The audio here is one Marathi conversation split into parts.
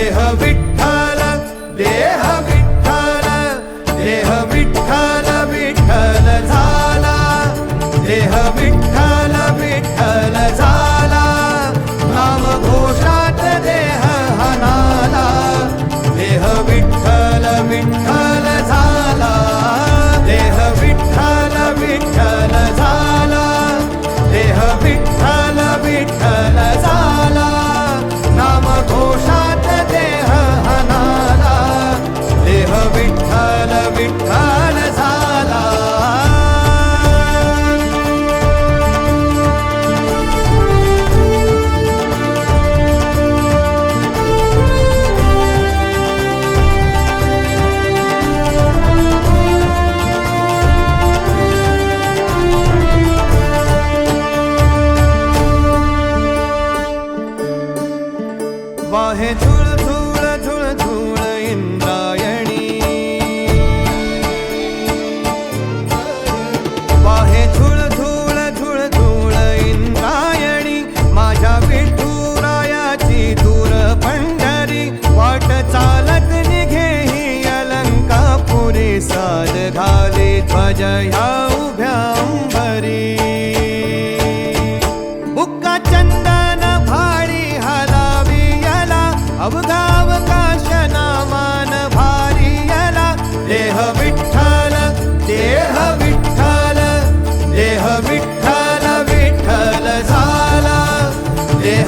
ದೇಹ ವಿಠಲ आहे झुळ झुळ झुळ झुळ इंद्रायणी. आहे झुळ झुळ झुळ झुळ इंद्रायणी. माझ्या विठुरायाची दूर पंढरी. वाट चालत निघे ही अलंका पुरी साध घाली ध्वजया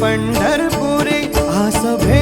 पंढरपुरी आसभे